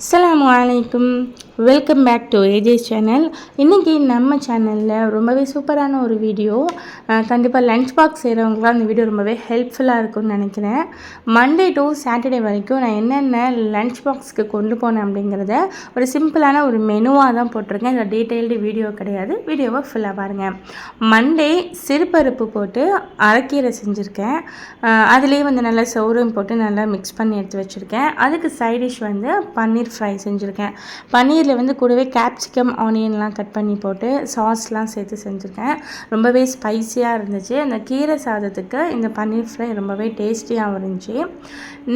அஸ்ஸலாமு அலைக்கும் welcome back to AJ's channel இன்றைக்கி நம்ம சேனலில் ரொம்பவே சூப்பரான ஒரு வீடியோ கண்டிப்பாக லன்ச் பாக்ஸ் செய்கிறவங்களாம் அந்த வீடியோ ரொம்பவே ஹெல்ப்ஃபுல்லாக இருக்கும்னு நினைக்கிறேன். மண்டே டு சாட்டர்டே வரைக்கும் நான் என்னென்ன லன்ச் பாக்ஸ்க்கு கொண்டு போனேன் அப்படிங்கிறத ஒரு சிம்பிளான ஒரு மெனுவாக தான் போட்டிருக்கேன். இதில் டீட்டெயில்டு வீடியோ கிடையாது. வீடியோவை ஃபுல்லாக பாருங்கள் மண்டே சிறுபருப்பு போட்டு அரைக்கீரை செஞ்சுருக்கேன். அதுலேயே வந்து நல்லா சௌரம் போட்டு நல்லா மிக்ஸ் பண்ணி எடுத்து வச்சுருக்கேன். அதுக்கு சைட் டிஷ் வந்து பன்னீர் ஃப்ரை செஞ்சுருக்கேன். பன்னீர் பன்னீரில் வந்து கூடவே கேப்சிகம் ஆனியன்லாம் கட் பண்ணி போட்டு சாஸ்லாம் சேர்த்து செஞ்சுருக்கேன். ரொம்பவே ஸ்பைஸியாக இருந்துச்சு. அந்த கீரை சாதத்துக்கு இந்த பன்னீர் ஃப்ரை ரொம்பவே டேஸ்டியாகவும் இருந்துச்சு.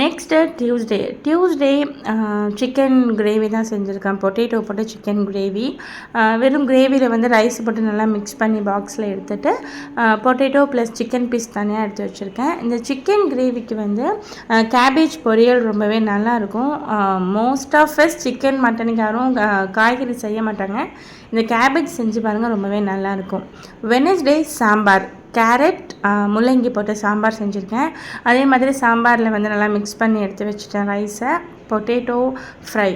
Next Tuesday Tuesday chicken gravy தான் செஞ்சுருக்கேன். பொட்டேட்டோ போட்டு சிக்கன் கிரேவி வெறும் கிரேவியில் வந்து ரைஸ் போட்டு நல்லா மிக்ஸ் பண்ணி பாக்ஸில் எடுத்துகிட்டு பொட்டேட்டோ ப்ளஸ் சிக்கன் பீஸ் தனியாக எடுத்து வச்சுருக்கேன். இந்த சிக்கன் கிரேவிக்கு வந்து கேபேஜ் பொரியல் ரொம்பவே நல்லாயிருக்கும் மோஸ்ட் ஆஃப் எஸ் சிக்கன் மட்டனுக்கு யாரும் காய்கறி செய்ய மாட்டாங்க. இந்த கேபேஜ் செஞ்சு பாருங்கள் ரொம்பவே நல்லாயிருக்கும் வெனஸ்டே சாம்பார். கேரட் முள்ளங்கி போட்டு சாம்பார் செஞ்சுருக்கேன். அதே மாதிரி சாம்பாரில் வந்து நல்லா மிக்ஸ் பண்ணி எடுத்து வச்சுட்டேன் ரைஸை பொட்டேட்டோ ஃப்ரை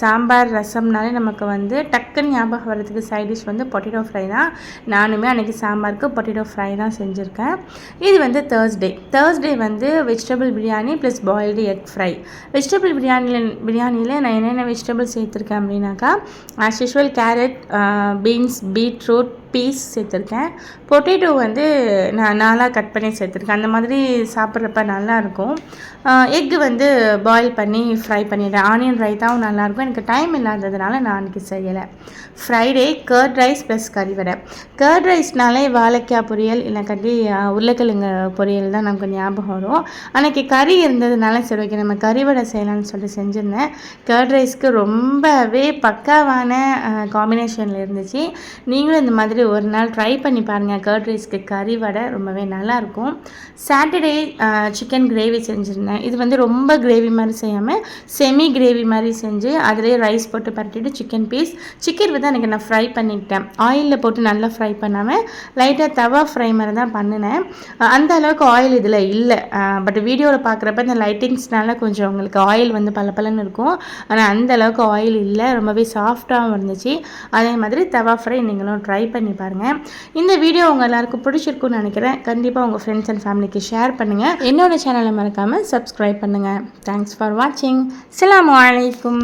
சாம்பார் ரசம்னாலே நமக்கு வந்து டக்குன்னு ஞாபகம் வர்றதுக்கு சைட் டிஷ் வந்து பொட்டேட்டோ ஃப்ரை தான். நானுமே அன்றைக்கி சாம்பாருக்கு பொட்டேட்டோ ஃப்ரை தான் செஞ்சுருக்கேன். இது வந்து தேர்ஸ்டே தேர்ஸ்டே வந்து vegetable biryani plus boiled egg fry vegetable பிரியாணியில் பிரியாணியில் நான் என்னென்ன வெஜிடபிள் சேர்த்துருக்கேன் அப்படின்னாக்கா as usual carrot beans beetroot peas சேர்த்துருக்கேன். பொட்டேட்டோ வந்து நான் நாலாக கட் பண்ணி சேர்த்துருக்கேன். அந்த மாதிரி சாப்பிட்றப்ப நல்லாயிருக்கும் எக்கு வந்து பாயில் பண்ணி ஃப்ரை பண்ணிடுறேன். ஆனியன் ரைத்தாவும் நல்லாயிருக்கும். எனக்கு டைம் இல்லாததுனால நான் அன்றைக்கி செய்யலை. ஃப்ரைடே கர்ட் ரைஸ் ப்ளஸ் கறிவடை கர்ட் ரைஸ்னாலே வாழைக்காய் பொரியல் இல்லை கட்டி உருளைக்கிழங்கு பொரியல் தான் நமக்கு ஞாபகம் வரும். அன்றைக்கி கறி இருந்ததுனால சரி ஓகே நம்ம கறிவடை செய்யலாம்னு சொல்லிட்டு செஞ்சுருந்தேன். கர்ட் ரைஸ்க்கு ரொம்பவே பக்காவான காம்பினேஷனில் இருந்துச்சு. நீங்களும் இந்த மாதிரி ஒரு நாள் ட்ரை பண்ணி பாருங்கள் கர்ட் ரைஸ்க்கு கறி வடை ரொம்பவே நல்லாயிருக்கும். சாட்டர்டே சிக்கன் கிரேவி செஞ்சுருந்தேன். இது வந்து ரொம்ப கிரேவி மாதிரி செய்யாமல் செமி கிரேவி மாதிரி செஞ்சு அதிலே ரைஸ் போட்டு பரட்டிட்டு சிக்கன் பீஸ் சிக்கன் வந்து எனக்கு நான் ஃப்ரை பண்ணிக்கிட்டேன். ஆயிலில் போட்டு நல்லா ஃப்ரை பண்ணாமல் லைட்டாக தவா ஃப்ரை மாதிரி தான் பண்ணினேன். அந்த அளவுக்கு ஆயில் இதில் இல்லை. பட் வீடியோவில் பார்க்குறப்ப இந்த லைட்டிங்ஸ்னால கொஞ்சம் உங்களுக்கு ஆயில் வந்து பல பலன்னு இருக்கும். ஆனால் அந்த அளவுக்கு ஆயில் இல்லை. ரொம்பவே சாஃப்டாகவும் இருந்துச்சு. அதே மாதிரி தவா ஃப்ரை நீங்களும் ட்ரை பண்ணி பாருங்கள் இந்த வீடியோ உங்கள் எல்லாருக்கும் பிடிச்சிருக்குன்னு நினைக்கிறேன். கண்டிப்பாக உங்கள் ஃப்ரெண்ட்ஸ் அண்ட் ஃபேமிலிக்கு ஷேர் பண்ணுங்கள் என்னோடய சேனலை மறக்காமல் சப்ஸ்கிரைப் பண்ணுங்கள் தேங்க்ஸ் ஃபார் வாட்சிங் அஸ்லாம் வலைக்கும்